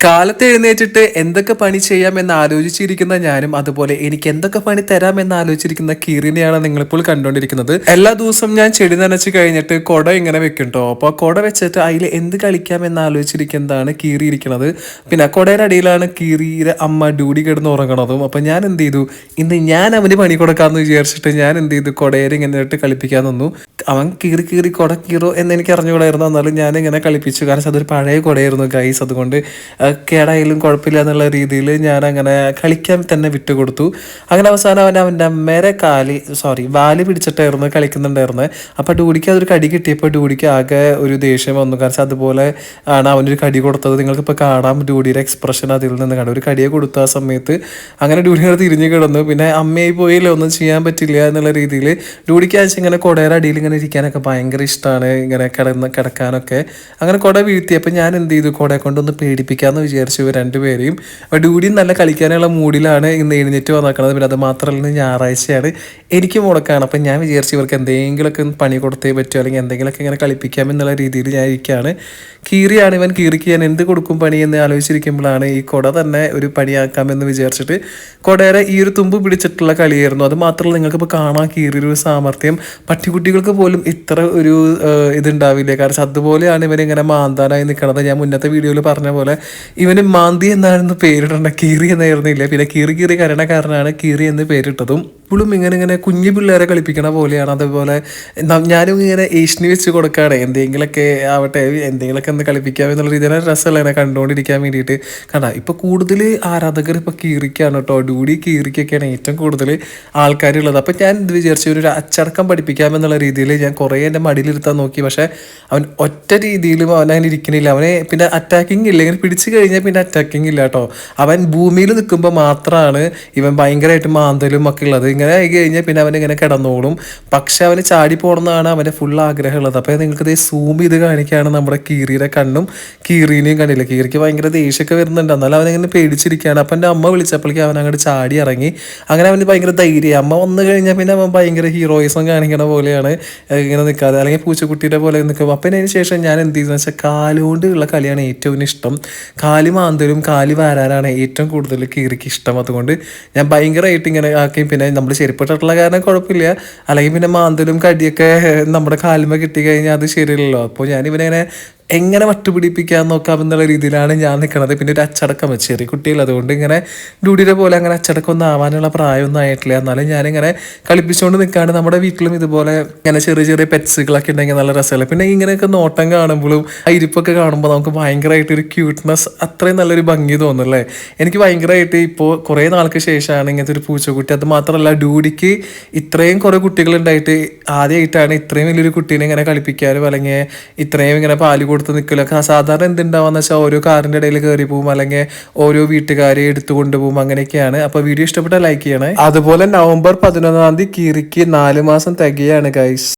കാലത്ത് എഴുന്നേറ്റിട്ട് എന്തൊക്കെ പണി ചെയ്യാം എന്ന് ആലോചിച്ചിരിക്കുന്ന ഞാനും അതുപോലെ എനിക്ക് എന്തൊക്കെ പണി തരാം എന്ന് ആലോചിച്ചിരിക്കുന്ന കീറിനെയാണ് നിങ്ങളിപ്പോൾ കണ്ടുകൊണ്ടിരിക്കുന്നത്. എല്ലാ ദിവസവും ഞാൻ ചെടി നനച്ച് കഴിഞ്ഞിട്ട് കുട ഇങ്ങനെ വെക്കും കേട്ടോ അപ്പോൾ കുട വെച്ചിട്ട് അതിൽ എന്ത് കളിക്കാം എന്ന് ആലോചിച്ചിരിക്കുന്നതാണ് കീറി ഇരിക്കുന്നത് പിന്നെ കുടയുടെ അടിയിലാണ് കീറിയുടെ അമ്മ ഡ്യൂടി കിടന്ന് ഉറങ്ങണതും. അപ്പോൾ ഞാൻ എന്ത് ചെയ്തു? ഇന്ന് ഞാൻ അവന് പണി കൊടുക്കാമെന്ന് വിചാരിച്ചിട്ട് ഞാൻ എന്ത് ചെയ്തു? കുടയേരെ ഇങ്ങനെ ഇട്ട് കളിപ്പിക്കാൻ നിന്നു. അവൻ കീറി കീറി കുട കീറോ എന്ന് എനിക്ക് അറിഞ്ഞുകൂടായിരുന്നു. എന്നാലും ഞാൻ ഇങ്ങനെ കളിപ്പിച്ചു. കാരണം അതൊരു പഴയ കുടയായിരുന്നു ഗൈസ് അതുകൊണ്ട് കേടായാലും കുഴപ്പമില്ല എന്നുള്ള രീതിയിൽ ഞാൻ അങ്ങനെ കളിക്കാൻ തന്നെ വിട്ടുകൊടുത്തു. അങ്ങനെ അവസാനം അവൻ അവന്റെ അമ്മേരെ കാലി സോറി വാൽ പിടിച്ചിട്ടായിരുന്നു കളിക്കുന്നുണ്ടായിരുന്നത് അപ്പോൾ ഡൂഡിക്ക് അതൊരു കടി കിട്ടിയപ്പോൾ ഡൂഡിക്ക് ആകെ ഒരു ദേഷ്യം വന്നു. കാരണം അതുപോലെ ആണ് അവനൊരു കടി കൊടുത്തത്. നിങ്ങൾക്കിപ്പോൾ കാണാം ഡൂഡിയുടെ എക്സ്പ്രഷൻ അതിൽ നിന്ന്. കാണാം ഒരു കടിയെ കൊടുത്ത ആ സമയത്ത്. അങ്ങനെ ഡൂഡി ഇങ്ങനെ തിരിഞ്ഞു കിടന്നു. പിന്നെ അമ്മയായി പോയില്ല ഒന്നും ചെയ്യാൻ പറ്റില്ല എന്നുള്ള രീതിയിൽ ഡൂഡിക്ക് ആഴ്ച ഇങ്ങനെ കുടയുടെ അടിയിൽ ഇങ്ങനെ ഇരിക്കാനൊക്കെ ഭയങ്കര ഇഷ്ടമാണ് ഇങ്ങനെ കിടന്ന് കിടക്കാനൊക്കെ. അങ്ങനെ കുട വീഴ്ത്തി. അപ്പം ഞാൻ എന്ത് ചെയ്തു? കുടയെ കൊണ്ടൊന്ന് പേടിപ്പിക്കാമെന്ന് വിചാരിച്ചു ഇവർ രണ്ടുപേരെയും. അപ്പോൾ ഡ്യൂഡിയും നല്ല കളിക്കാനുള്ള മൂഡിലാണ് ഇന്ന് എഴുന്നേറ്റ് വന്നേക്കണത്. പിന്നെ അത് മാത്രമല്ല ഞായറാഴ്ചയാണ്. എനിക്ക് മുടക്കാണ് അപ്പം ഞാൻ വിചാരിച്ചു ഇവർക്ക് എന്തെങ്കിലുമൊക്കെ പണി കൊടുത്തേ പറ്റുമോ അല്ലെങ്കിൽ എന്തെങ്കിലുമൊക്കെ ഇങ്ങനെ കളിപ്പിക്കാം എന്നുള്ള രീതിയിൽ ഞാൻ ഇരിക്കുകയാണ്. കീറിയാണ് ഇവൻ. കീറിക്ക് ഞാൻ എന്ത് കൊടുക്കും പണി എന്ന് ആലോചിച്ചിരിക്കുമ്പോഴാണ് ഈ കുട തന്നെ ഒരു പണിയാക്കാമെന്ന് വിചാരിച്ചിട്ട് കുടയുടെ ഈ ഒരു തുമ്പ് പിടിച്ചിട്ടുള്ള കളിയായിരുന്നു. അത് മാത്രമല്ല നിങ്ങൾക്കിപ്പോൾ കാണാൻ കീറിയൊരു സാമർഥ്യം. പട്ടിക്കുട്ടികൾക്ക് പോലും ഇത്ര ഒരു ഇതുണ്ടാവില്ലേ. കാരണം അതുപോലെയാണ് ഇവൻ ഇങ്ങനെ മാന്താനായി നിൽക്കുന്നത് ഞാൻ മുന്നത്തെ വീഡിയോയിൽ പറഞ്ഞ പോലെ ഇവന് മാന്തി എന്നായിരുന്നു പേരിടേണ്ട. കീറി എന്നായിരുന്നില്ല? പിന്നെ കീറി കീറി കരണക്കാരനാണ് കീറി എന്ന് പേരിട്ടതും. ഇപ്പോഴും ഇങ്ങനെ ഇങ്ങനെ കുഞ്ഞു പിള്ളേരെ കളിപ്പിക്കണ പോലെയാണ്. അതേപോലെ ഞാനും ഇങ്ങനെ ഏഷ്യന് വെച്ച് കൊടുക്കുകയാണ് എന്തെങ്കിലുമൊക്കെ ആവട്ടെ എന്തെങ്കിലുമൊക്കെ ഒന്ന് കളിപ്പിക്കാം എന്നുള്ള രീതിയിലാണ് രസമല്ല എന്നെ കണ്ടുകൊണ്ടിരിക്കാൻ വേണ്ടിയിട്ട്. കണ്ട ഇപ്പം കൂടുതൽ ആരാധകർ ഇപ്പം കീറിക്കാണ് കേട്ടോ. ഡൂഡി കീറിക്കൊക്കെയാണ് ഏറ്റവും കൂടുതൽ ആൾക്കാരുള്ളത്. അപ്പോൾ ഞാൻ ഇത് വിചാരിച്ചു ഒരു അച്ചടക്കം പഠിപ്പിക്കാമെന്നുള്ള രീതിയിൽ ഞാൻ കുറേ എന്റെ മടിയിലിരുത്താൻ നോക്കി. പക്ഷേ അവൻ ഒറ്റ രീതിയിലും അവൻ അങ്ങനെ ഇരിക്കണില്ല. അവനെ പിന്നെ അറ്റാക്കിംഗ് ഇല്ല. ഇങ്ങനെ പിടിച്ചു കഴിഞ്ഞാൽ പിന്നെ അറ്റാക്കിംഗ് ഇല്ല കേട്ടോ. അവൻ ഭൂമിയിൽ നിൽക്കുമ്പോൾ മാത്രമാണ് ഇവൻ ഭയങ്കരമായിട്ട് മാന്തലും ഒക്കെ ഉള്ളത്. ഇങ്ങനെ ആയി കഴിഞ്ഞാൽ പിന്നെ അവൻ ഇങ്ങനെ കിടന്നോളും. പക്ഷെ അവന് ചാടി പോകണമെന്നാണ് അവന്റെ ഫുൾ ആഗ്രഹമുള്ളത്. അപ്പോൾ നിങ്ങൾക്ക് ഇത് സൂം ചെയ്ത് കാണിക്കുകയാണ് നമ്മുടെ കീറിയുടെ കണ്ണും കീറിനെയും കണ്ടില്ല? കീറിക്ക് ഭയങ്കര ദേഷ്യമൊക്കെ വരുന്നുണ്ട്. എന്നാലും അവനിങ്ങനെ പേടിച്ചിരിക്കുകയാണ്. അപ്പം എന്റെ അമ്മ വിളിച്ചപ്പോഴേക്കും അവൻ അങ്ങോട്ട് ചാടി ഇറങ്ങി. അങ്ങനെ അവന് ഭയങ്കര ധൈര്യം അമ്മ വന്നു കഴിഞ്ഞാൽ പിന്നെ അവൻ ഭയങ്കര ഹീറോയിസം കാണിക്കണ പോലെയാണ് ഇങ്ങനെ നിൽക്കാതെ. അല്ലെങ്കിൽ പൂച്ചക്കുട്ടിയുടെ പോലെ നിൽക്കും. അപ്പം അതിന് ശേഷം ഞാൻ എന്ത് ചെയ്തെന്ന് വെച്ചാൽ കാലുകൊണ്ടുള്ള കളിയാണ് ഏറ്റവും ഇഷ്ടം. കാൽ മാന്തലും കാൽ വാരാനാണ് ഏറ്റവും കൂടുതൽ കീറിക്ക് ഇഷ്ടം. അതുകൊണ്ട് ഞാൻ ഭയങ്കരമായിട്ട് ഇങ്ങനെ ആക്കി പിന്നെ നമ്മൾ ശരിപ്പെട്ടിട്ടുള്ള കാരണം കുഴപ്പമില്ല. അല്ലെങ്കിൽ പിന്നെ മാന്തലും കടിയൊക്കെ നമ്മുടെ കാലുമ കിട്ടി കഴിഞ്ഞാൽ അത് ശരിയല്ലല്ലോ. അപ്പോൾ ഞാൻ ഇവനെ എങ്ങനെ വട്ടുപിടിപ്പിക്കാൻ നോക്കാം എന്നുള്ള രീതിയിലാണ് ഞാൻ നിൽക്കുന്നത് പിന്നെ ഒരു അച്ചടക്കം ചെറിയ കുട്ടികൾ അതുകൊണ്ട് ഇങ്ങനെ ഡ്യൂഡിയുടെ പോലെ അങ്ങനെ അച്ചടക്കം ഒന്നും ആവാനുള്ള പ്രായമൊന്നും ആയിട്ടില്ല. എന്നാലും ഞാനിങ്ങനെ കളിപ്പിച്ചുകൊണ്ട് നിൽക്കാണ്ട് നമ്മുടെ വീട്ടിലും ഇതുപോലെ ഇങ്ങനെ ചെറിയ ചെറിയ പെറ്റ്സുകളൊക്കെ ഉണ്ടെങ്കിൽ നല്ല രസമല്ല? പിന്നെ ഇങ്ങനെയൊക്കെ നോട്ടം കാണുമ്പോഴും ആ ഇരിപ്പൊക്കെ കാണുമ്പോൾ നമുക്ക് ഭയങ്കരമായിട്ട് ഒരു ക്യൂട്ട്നെസ് അത്രയും നല്ലൊരു ഭംഗി തോന്നുന്നല്ലേ? എനിക്ക് ഭയങ്കരമായിട്ട് ഇപ്പോൾ കുറേ നാൾക്ക് ശേഷമാണ് ഇങ്ങനത്തെ ഒരു പൂച്ചക്കുട്ടി. അത് മാത്രമല്ല ഡ്യൂഡിക്ക് ഇത്രയും കുറേ കുട്ടികളുണ്ടായിട്ട് ആദ്യമായിട്ടാണ് ഇത്രയും വലിയൊരു കുട്ടീനെ ഇങ്ങനെ കളിപ്പിക്കാനും അല്ലെങ്കിൽ ഇത്രയും ഇങ്ങനെ പാൽ കൊടുത്ത് നിൽക്കില്ല. സാധാരണ എന്തുണ്ടാവുക വെച്ചാൽ ഓരോ കാറിന്റെ ഇടയിൽ കയറി പോകും അല്ലെങ്കിൽ ഓരോ വീട്ടുകാരെ എടുത്തു കൊണ്ടുപോകും അങ്ങനെയൊക്കെയാണ്. അപ്പോൾ വീഡിയോ ഇഷ്ടപ്പെട്ടാൽ ലൈക്ക് ചെയ്യണേ. അതുപോലെ നവംബർ പതിനൊന്നാം തീയതി കീറിക്ക് നാല് മാസം തികയാണ് ഗൈസ്